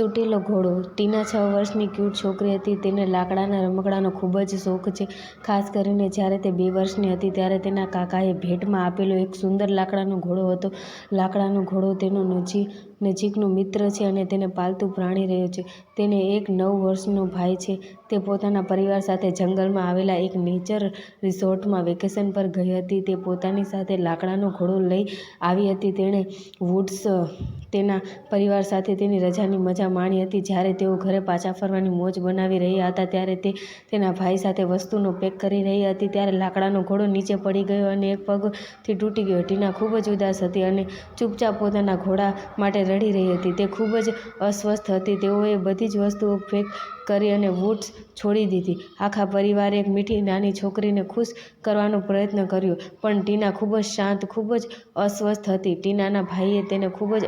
તૂટેલો ઘોડો. ટીના છ વર્ષની ક્યૂટ છોકરી હતી. તેને લાકડાના રમકડાનો ખૂબ જ શોખ છે. ખાસ કરીને જ્યારે તે બે વર્ષની હતી ત્યારે તેના કાકાએ ભેટમાં આપેલો એક સુંદર લાકડાનો ઘોડો હતો. લાકડાનો ઘોડો તેનો નજીક, નજીકનો મિત્ર છે અને તેને પાલતુ પ્રાણી રહ્યો છે. તેને એક નવ વર્ષનો ભાઈ છે. તે પોતાના પરિવાર સાથે જંગલમાં આવેલા એક નેચર રિસોર્ટમાં વેકેશન પર ગઈ હતી. તે પોતાની સાથે લાકડાનો ઘોડો લઈ આવી હતી. તેણે વુડ્સ, તેના પરિવાર સાથે તેની રજાની મજા માણી હતી. જ્યારે તેઓ ઘરે પાછા ફરવાની મોજ બનાવી રહ્યા હતા, ત્યારે તે તેના ભાઈ સાથે વસ્તુનો પેક કરી રહી હતી. ત્યારે લાકડાનો ઘોડો નીચે પડી ગયો અને એક પગથી તૂટી ગયો. ટીના ખૂબ જ ઉદાસ હતી અને ચૂપચાપ પોતાના ઘોડા માટે રડી રહી હતી. તે ખૂબ જ અસ્વસ્થ હતી. તેઓએ બધી જ વસ્તુઓ પેક કરી અને વુડ્સ છોડી દીધી. આખા પરિવારે એક મીઠી નાની છોકરીને ખુશ કરવાનો પ્રયત્ન કર્યો. પણ ટીના ખૂબ જ શાંત, ખૂબ જ અસ્વસ્થ હતી. ટીનાના ભાઈએ તેને ખૂબ જ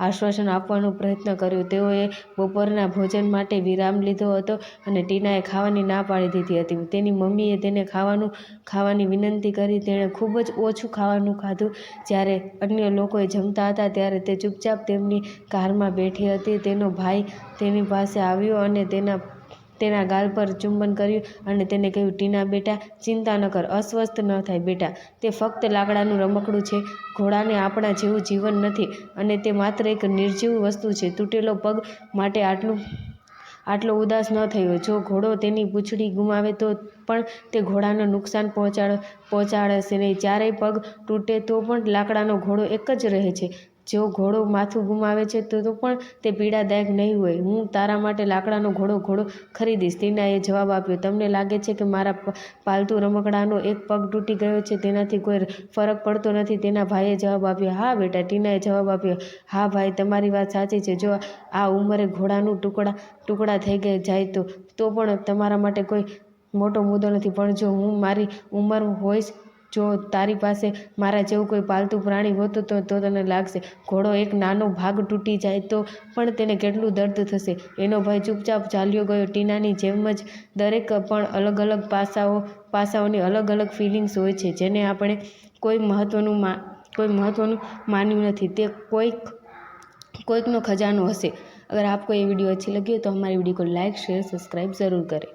આશ્વાસન આપવાનો પ્રયત્ન કર્યો. તેઓએ બપોરના ભોજન માટે વિરામ લીધો હતો અને ટીનાએ ખાવાની ના પાડી દીધી હતી. તેની મમ્મીએ તેને ખાવાનું, ખાવાની વિનંતી કરી. તેણે ખૂબ જ ઓછું ખાવાનું ખાધું. જ્યારે અન્ય લોકોએ જમતા હતા ત્યારે તે ચૂપચાપ તેમની કારમાં બેઠી હતી. તેનો ભાઈ તેની પાસે આવ્યો અને તેના તેના ગાલ પર ચુંબન કર્યું અને તેને કહ્યું, ટીના બેટા, ચિંતા ન કર, અસ્વસ્થ ન થાય બેટા. તે ફક્ત લાકડાનું રમકડું છે. ઘોડાને આપણા જેવું જીવન નથી અને તે માત્ર એક નિર્જીવ વસ્તુ છે. તૂટેલો પગ માટે આટલું, આટલો ઉદાસ ન થયો. જો ઘોડો તેની પૂંછડી ગુમાવે તો પણ તે ઘોડાને નુકસાન પહોંચાડ, પહોંચાડશે નહીં. ચારેય પગ તૂટે તો પણ લાકડાનો ઘોડો એક જ રહે છે. જો ઘોડો માથું ગુમાવે છે તો તો પણ તે પીડાદાયક નહીં હોય. હું તારા માટે લાકડાનો ઘોડો ઘોડો ખરીદીશ. ટીનાએ જવાબ આપ્યો, તમને લાગે છે કે મારા પાલતુ રમકડાનો એક પગ તૂટી ગયો છે? તેનાથી કોઈ ફરક પડતો નથી. તેના ભાઈએ જવાબ આપ્યો, હા બેટા. ટીનાએ જવાબ આપ્યો, હા ભાઈ, તમારી વાત સાચી છે. જો આ ઉંમરે ઘોડાનું ટુકડા ટુકડા થઈ ગયા જાય તો તો પણ તમારા માટે કોઈ મોટો મુદ્દો નથી. પણ જો હું મારી ઉંમર હોઈશ જો તારી પાસે મારા જેવું કોઈ પાલતુ પ્રાણી હોતું તો તો તને લાગશે ઘોડો એક નાનો ભાગ તૂટી જાય તો પણ તેને કેટલું દર્દ થશે એનો ભાઈ ચૂપચાપ ચાલ્યો ગયો ટીનાની જેમ જ દરેક પણ અલગ અલગ પાસાઓ પાસાઓની અલગ અલગ ફિલિંગ્સ હોય છે જેને આપણે કોઈ મહત્ત્વનું મા કોઈ મહત્ત્વનું માન્યું નથી તે કોઈક કોઈકનો ખજાનો હશે अगर आपको ये वीडियो अच्छी लगी हो तो हमारी वीडियो को लाइक शेयर सब्सक्राइब ज़रूर करें